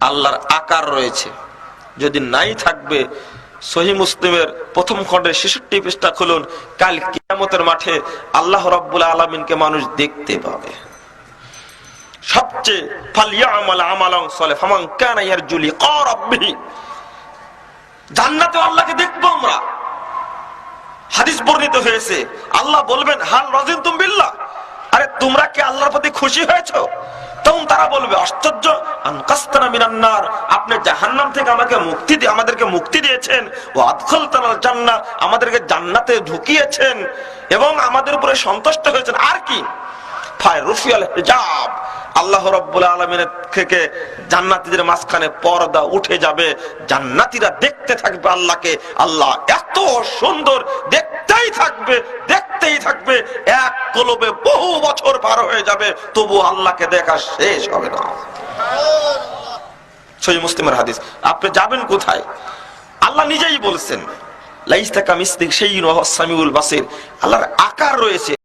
আল্লাহর আকার রয়েছে। যদি নাই থাকবে, সহি মুসলিমের প্রথম খণ্ডের ছেষট্টি পৃষ্ঠা খুলুন, কাল কিয়ামতের মাঠে আল্লাহ রব্বুল আলমিনকে মানুষ দেখতে পাবে। সবচেয়ে আল্লাহ বলবেন, হাল রাজিন তুম আরে তোমরা কি আল্লাহর প্রতি খুশি হয়েছো? বলবে, আশ্চর্য মিনান্নার আপনি জাহান্নাম থেকে আমাকে মুক্তি দিয়ে, আমাদেরকে মুক্তি দিয়েছেন। ও আদখল তালাল জান্নাত আমাদেরকে জান্নাতে ঢুকিয়েছেন এবং আমাদের উপরে সন্তুষ্ট হয়েছেন। আর কি? আল্লাহ থেকে জান্নাতীদের মাঝখানে পর্দা উঠে যাবে। জান্নাতীরা দেখতে থাকবে আল্লাহকে। আল্লাহ এত সুন্দর, দেখতেই থাকবে দেখতেই থাকবে। এক কলবে বহু বছর পার হয়ে যাবে, তবু আল্লাহকে দেখা শেষ হবে না। সহি মুসলিমের হাদিস। আপনি যাবেন কোথায়? আল্লাহ নিজেই বলছেন, লাইস্তাকা মিস্তিক সেই সামিউল বাসির। আল্লাহর আকার রয়েছে।